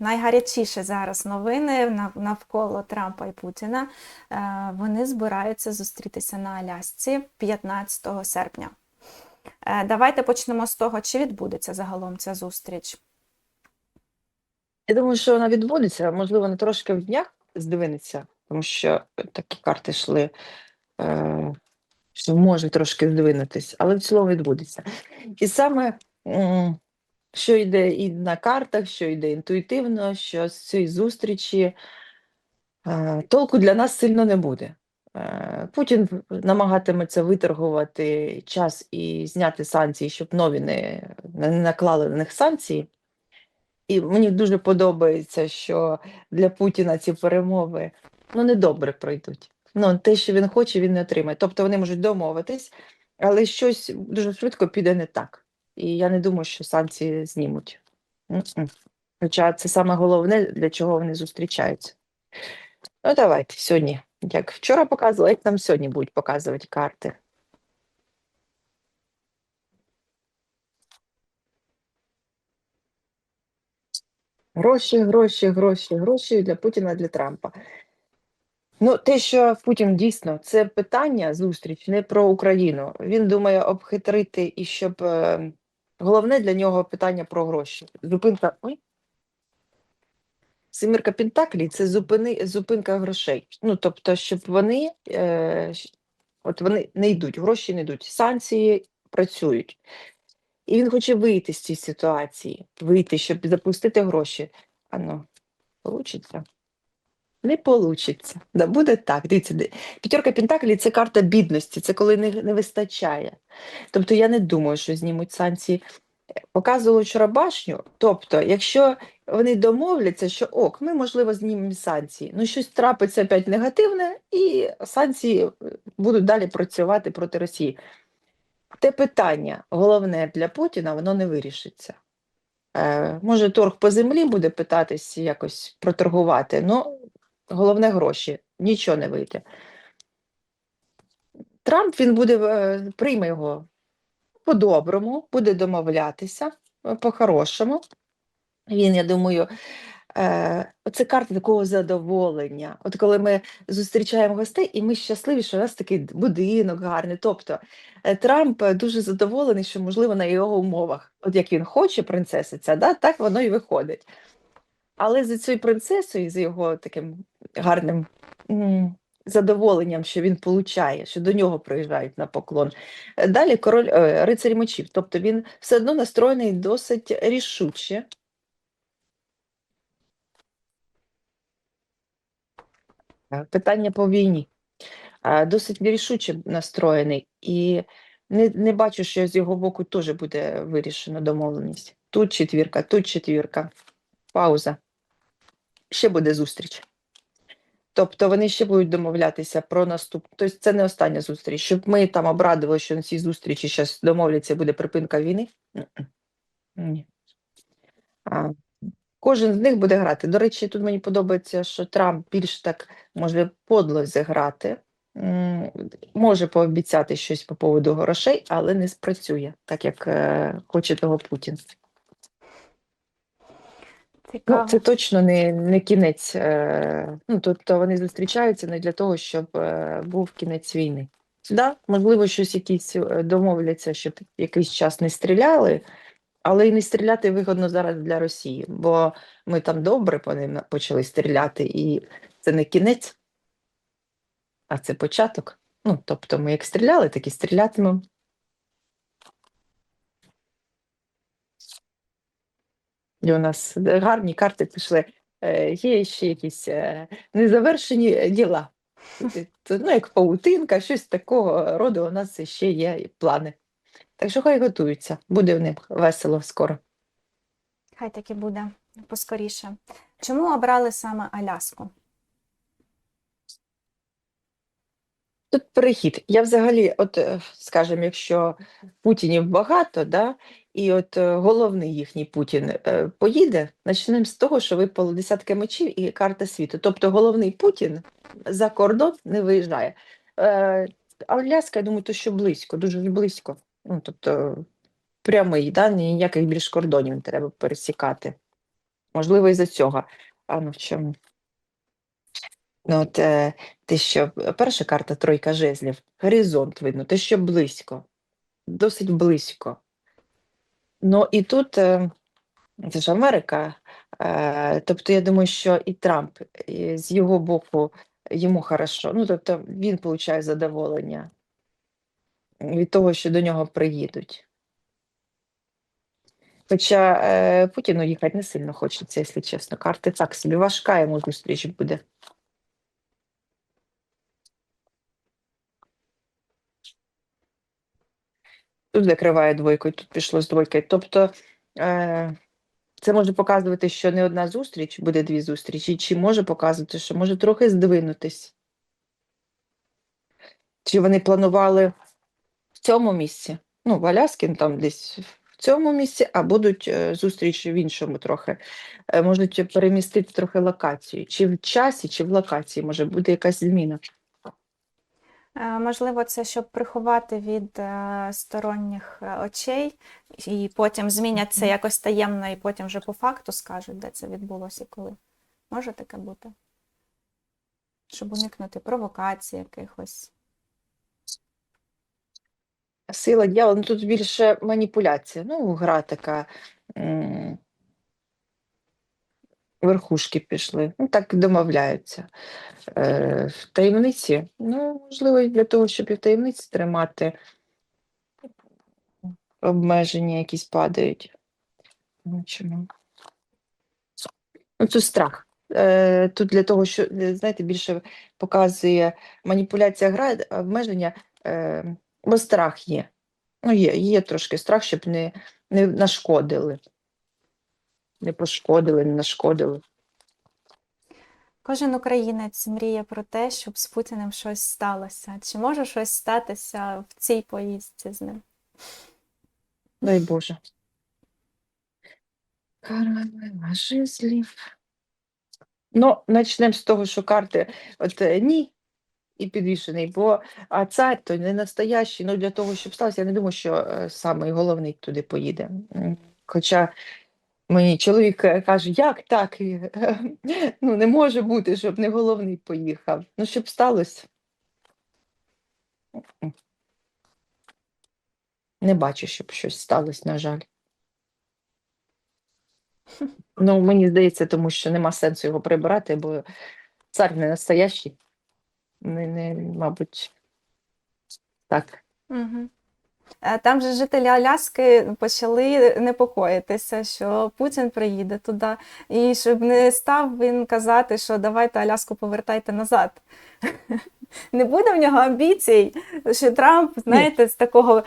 найгарячіші зараз новини навколо Трампа і Путіна. Е, Вони збираються зустрітися на Алясці 15 серпня. Е, Давайте почнемо з того, чи відбудеться загалом ця зустріч. Я думаю, що вона відбудеться, можливо, не трошки в днях здвинеться, тому що такі карти йшли, е, що може трошки здвинутись, але в цілому відбудеться. І саме, що йде і на картах, що йде інтуїтивно, що з цієї зустрічі е, толку для нас сильно не буде. Е, Путін намагатиметься виторгувати час і зняти санкції, щоб нові не, не наклали на них санкції. І мені дуже подобається, що для Путіна ці перемови ну, недобре пройдуть. Ну, те, що він хоче, він не отримає. Тобто вони можуть домовитись, але щось дуже швидко піде не так. І я не думаю, що санкції знімуть. Хоча це саме головне, для чого вони зустрічаються. Ну, давайте сьогодні. Як вчора показували, як нам сьогодні будуть показувати карти. Гроші, гроші, гроші, гроші для Путіна, для Трампа. Ну, те, що Путін дійсно це питання зустріч не про Україну. Він думає обхитрити і щоб е, головне для нього питання про гроші. Зупинка. Ой. Семірка Пентаклі це зупини, зупинка грошей. Ну, тобто, щоб вони, е, от вони не йдуть, гроші не йдуть, санкції працюють. І він хоче вийти з цієї ситуації, вийти, щоб запустити гроші. Ано, получиться? Не получиться. Да, буде так. Дивіться, п'ятерка Пентаклі це карта бідності, це коли не, не вистачає. Тобто я не думаю, що знімуть санкції. Показували вчора башню. Тобто, якщо вони домовляться, що ок, ми, можливо, знімемо санкції, ну щось трапиться опять негативне, і санкції е, будуть далі працювати проти Росії. Те питання, головне для Путіна, воно не вирішиться. Е, може, торг по землі буде питатись якось проторгувати, але головне гроші, нічого не вийде. Трамп він буде е, прийме його по-доброму, буде домовлятися е, по-хорошому. Він, я думаю, е, це карта такого задоволення. От коли ми зустрічаємо гостей, і ми щасливі, що у нас такий будинок гарний. Тобто Трамп дуже задоволений, що, можливо, на його умовах, от як він хоче, принцеса да, так воно і виходить. Але за цією принцесою, за його таким гарним задоволенням, що він получає, що до нього приїжджають на поклон. Далі король е, рицарь мечів, тобто він все одно настроєний досить рішуче. Е, Питання по війні. Е, Досить рішуче настроєний, і не, не бачу, що з його боку теж буде вирішена домовленість. Тут четвірка, тут четвірка. Пауза. Ще буде зустріч. Тобто вони ще будуть домовлятися про наступ. Тобто це не остання зустріч. Щоб ми там обрадували, що на цій зустрічі зараз домовляться, буде припинка війни. Ні. А, Кожен з них буде грати. До речі, тут мені подобається, що Трамп більш так може подло зіграти, може пообіцяти щось по поводу грошей, але не спрацює, так як е, хоче того Путін. Ну, це точно не, не кінець. Е, ну, тобто вони зустрічаються не для того, щоб е, був кінець війни. Да, можливо, щось якісь е, домовляться, щоб якийсь час не стріляли, але і не стріляти вигодно зараз для Росії, бо ми там добре по ним почали стріляти, і це не кінець, а це початок. Ну, тобто ми як стріляли, так і стрілятимемо. І у нас гарні карти пішли. Е, Є ще якісь е, незавершені діла. Ну, як паутинка, щось такого роду у нас ще є плани. Так що хай готуються, буде в них весело скоро. Хай так і буде поскоріше. Чому обрали саме Аляску? Тут перехід. Я взагалі, от, е, скажімо, якщо Путінів багато, да, і от е, головний їхній Путін е, поїде, почнемо з того, що випало десятка мечів і карта світу. Тобто головний Путін за кордон не виїжджає. Е, Аляска, я думаю, то що близько, дуже близько. Ну, тобто прямий, да, ніяких більш кордонів не треба пересікати. Можливо, із-за цього. А ну в чому? Ну, от е, те, що перша карта тройка жезлів, горизонт видно, те, що близько, досить близько. Ну і тут е, це ж Америка. Е, тобто, я думаю, що і Трамп і з його боку йому хорошо. Ну, тобто він отримує задоволення від того, що до нього приїдуть. Хоча е, Путіну їхати не сильно хочеться, якщо чесно. Карти так собі важка йому зустріч буде. Тут закриває двойкою, тут пішло з двойкою. Тобто е, це може показувати, що не одна зустріч, буде дві зустрічі, чи може показувати, що може трохи здвинутись. Чи вони планували в цьому місці? Ну, в Аляскін там десь в цьому місці, а будуть е, зустрічі в іншому трохи. Е, можуть перемістити трохи локацію. Чи в часі, чи в локації може бути якась зміна. Е, Можливо, це щоб приховати від е, сторонніх е, очей, і потім змінять це якось таємно, і потім вже по факту скажуть, де це відбулося і коли. Може таке бути? Щоб уникнути провокацій якихось. Сила дьявола, ну тут більше маніпуляція. Ну, гра така. Верхушки пішли, ну так домовляються. Е, в таємниці, ну, можливо, для того, щоб і в таємниці тримати, обмеження якісь падають. Ну, чому? Ну, це страх. Е, тут для того, що, е, знаєте, більше показує маніпуляція гра, обмеження, е, бо страх є. Ну, є, є трошки страх, щоб не, не нашкодили. Не пошкодили, не нашкодили. Кожен українець мріє про те, щоб з Путіним щось сталося. Чи може щось статися в цій поїздці з ним? Дай Боже. Королева жезлів. Ну, почнемо з того, що карти от е, ні і підвішений, бо а цар то не настоящий. Ну для того, щоб сталося, я не думаю, що е, саме головний туди поїде. Хоча мені чоловік е, каже, як так? Ну, не може бути, щоб не головний поїхав. Ну, щоб сталося. Не бачу, щоб щось сталося, на жаль. Ну, мені здається, тому що нема сенсу його прибирати, бо цар не настоящий. Не, не, мабуть, так. Угу. Там же жителі Аляски почали непокоїтися, що Путін приїде туди, і щоб не став він казати, що давайте Аляску повертайте назад. Не буде в нього амбіцій, що Трамп, знаєте, з такого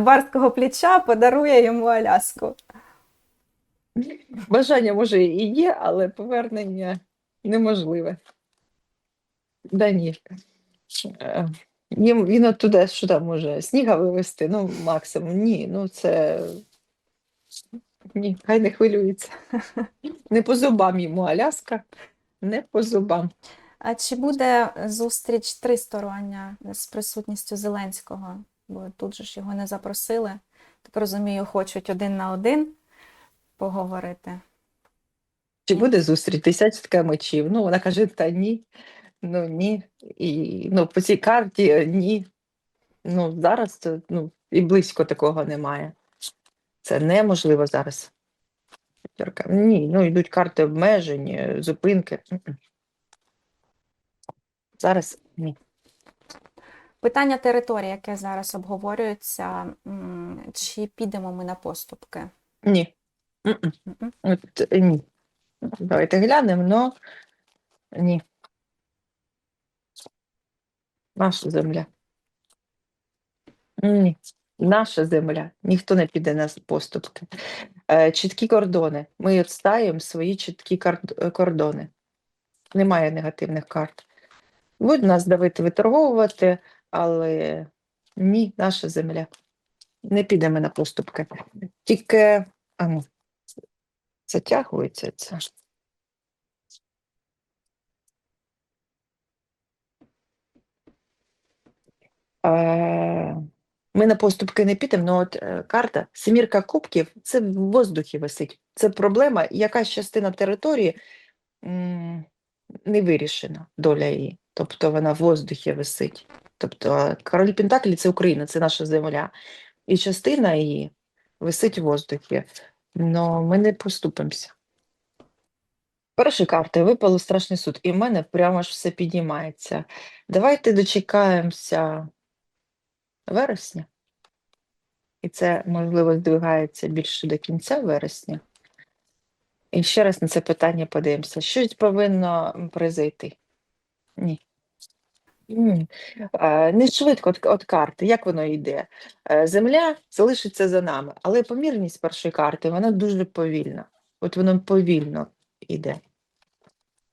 барського плеча подарує йому Аляску. Бажання може і є, але повернення неможливе. Да ні. Їм, він оттуда, що там може, сніга вивезти, ну, максимум. Ні, ну це. Ні, хай не хвилюється. Не по зубам йому Аляска, не по зубам. А чи буде зустріч тристороння з присутністю Зеленського? Бо тут же ж його не запросили. Так розумію, хочуть один на один поговорити. Чи буде зустріч? Десятка мечів. Ну, вона каже, та ні. Ну ні. І ну, по цій карті е, ні. Ну, зараз це, ну, і близько такого немає. Це неможливо зараз. П'ятерка. Ні, ну йдуть карти обмежень, е, зупинки. Зараз ні. Питання території, яке зараз обговорюється, чи підемо ми на поступки? Ні. От, е, ні. Давайте глянемо, но ні. Наша земля. Ні. Наша земля. Ніхто не піде на поступки. Е, чіткі кордони. Ми відстаємо свої чіткі е, кордони. Немає негативних карт. Будуть нас давити виторговувати, але ні, наша земля. Не підемо на поступки. Тільки а ну, затягується це. Ми на поступки не підемо, але от е, карта Семірка кубків це в воздухі висить. Це проблема, якась частина території не вирішена, доля її. Тобто вона в воздухі висить. Тобто король Пентаклі це Україна, це наша земля. І частина її висить в воздухі. Но ми не поступимося. Перші карти випало страшний суд, і в мене прямо ж все піднімається. Давайте дочекаємося вересня. І це, можливо, здвигається більше до кінця вересня. І ще раз на це питання подивимося. Щось повинно м. Ні. Ні. Не швидко от карти, як воно йде? Е, Земля залишиться за нами, але помірність першої карти, вона дуже повільна. От воно повільно йде.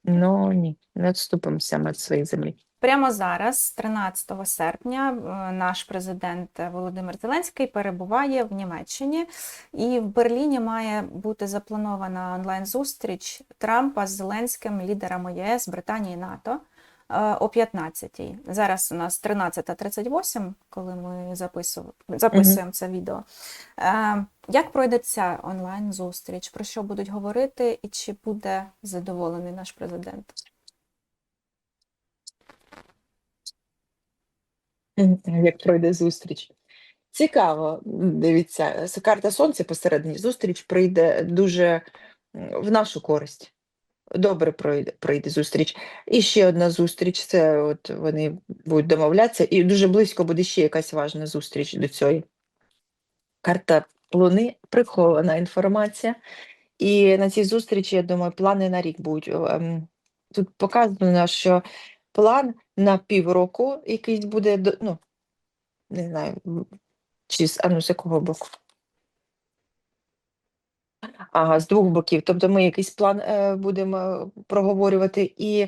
Ну ні, не відступимося ми від своєї землі. Прямо зараз, 13 серпня, е, наш президент Володимир Зеленський перебуває в Німеччині, і в Берліні має бути запланована онлайн-зустріч Трампа з Зеленським, лідерами ЄС, Британії НАТО е, о 15-й. Зараз у нас 13.38, коли ми записуємо, записуємо це відео. Е, Як пройде ця онлайн-зустріч? Про що будуть говорити і чи буде задоволений наш президент? Як пройде зустріч. Цікаво, дивіться, карта Сонця посередині. Зустріч прийде дуже в нашу користь. Добре пройде, пройде зустріч. І ще одна зустріч. Це от вони будуть домовлятися, і дуже близько буде ще якась важна зустріч до цієї. Карта Луни, прихована інформація. І на цій зустрічі, я думаю, плани на рік будуть. Ем, Тут показано, що план на півроку якийсь буде, ну, не знаю, чи з, а ну, з якого боку? Ага, з двох боків. Тобто ми якийсь план е, будемо проговорювати, і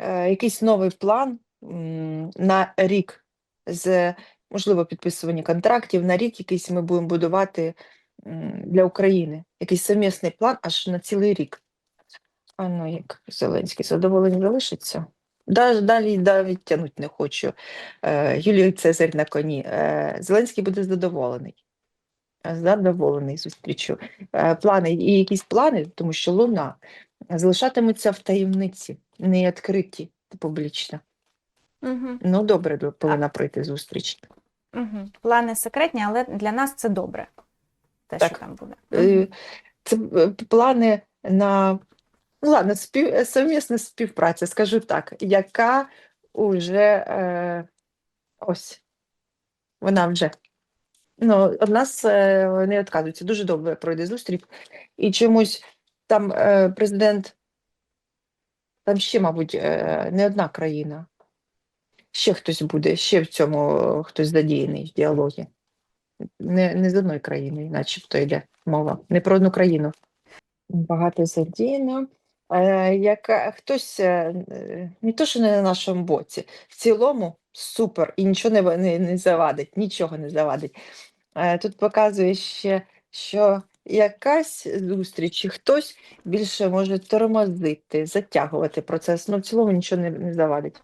е, якийсь новий план м, на рік з, можливо, підписування контрактів, на рік якийсь ми будемо будувати м, для України. Якийсь совмісний план аж на цілий рік. А ну, як Зеленський задоволений залишиться. Да- Далі навіть тягнути не хочу. Е, Юлій Цезарь на коні. Е, Зеленський буде задоволений. Задоволений зустрічю. Е, Плани і якісь плани, тому що Луна залишатимуться в таємниці, не відкриті публічно. Угу. Ну, добре повинна пройти зустріч. Угу. Плани секретні, але для нас це добре. Те, Так. що там буде. Це плани на ну, ладно, спів, е, совмісна співпраця, скажу так, яка уже е, ось вона вже. Ну, од нас е, не відказується. Дуже добре пройде зустріч. І чомусь там е, президент, там ще, мабуть, е, не одна країна. Ще хтось буде, ще в цьому хтось задіяний в діалогі. Не, не з одної країни, начебто йде мова. Не про одну країну. Багато задіяно. Е, яка хтось е, е, не то, що не на нашому боці, в цілому супер, і нічого не, не, не завадить, нічого не завадить. Тут показує ще, що якась зустріч, і хтось більше може тормозити, затягувати процес, ну в цілому нічого не, не завадить.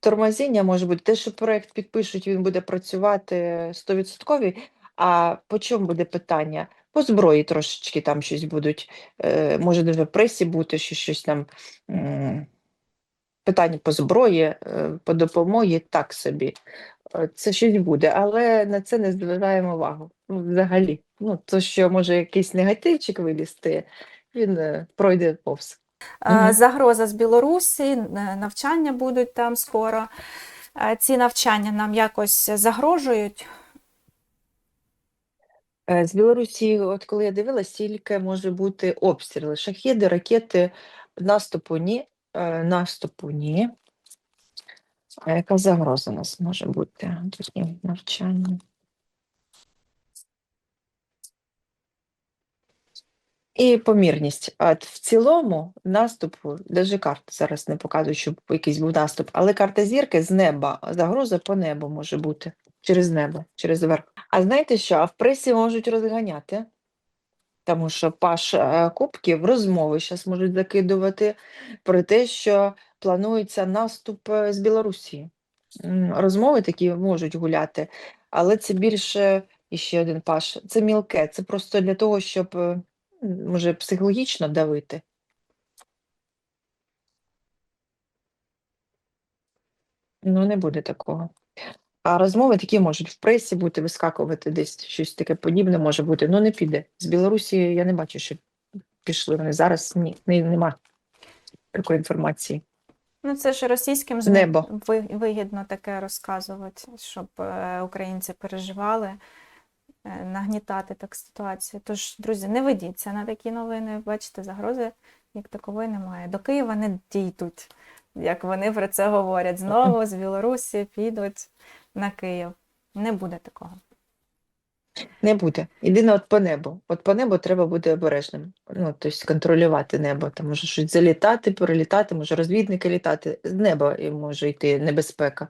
Тормозіння може бути те, що проект підпишуть, він буде працювати 100%, а по чому буде питання? По зброї трошечки там щось будуть, е, може даже в пресі бути, що щось там питання по зброї, е, по допомогі, так собі. Е, Це щось буде, але на це не звертаємо увагу. Ну, взагалі. Ну, то, що може якийсь негативчик вилізти, він пройде повз. Загроза з Білорусі, навчання будуть там скоро. Ці навчання нам якось загрожують. Е, З Білорусі, от коли я дивилась, тільки може бути обстріли, шахеди, ракети, наступу ні, е, наступу ні. А яка загроза у нас може бути? Такі навчання. І помірність. От в цілому наступу, навіть карти зараз не показують, щоб якийсь був наступ, але карта зірки з неба, загроза по небу може бути через небо, через верх. А знаєте що? А в пресі можуть розганяти, тому що паш е, кубків розмови зараз можуть закидувати про те, що планується наступ е, з Білорусі. Розмови такі можуть гуляти. але це більше і ще один паш. Це мілке. Це просто для того, щоб е, може психологічно давити. Ну, не буде такого. А розмови такі можуть в пресі бути, вискакувати десь щось таке подібне може бути. Ну не піде. З Білорусі я не бачу, що пішли вони зараз. Ні, не, нема такої інформації. Ну, це ж російським ЗМІ Небо. вигідно таке розказувати, щоб е, українці переживали, е, нагнітати так ситуацію. Тож, друзі, не ведіться на такі новини. Бачите, загрози як такової немає. До Києва не дійдуть, як вони про це говорять. Знову з Білорусі підуть на Київ. Не буде такого. Не буде. Єдине, от по небу. От по небу треба бути обережним. Ну, тобто контролювати небо. Там може щось залітати, перелітати, може розвідники літати. З неба може йти небезпека.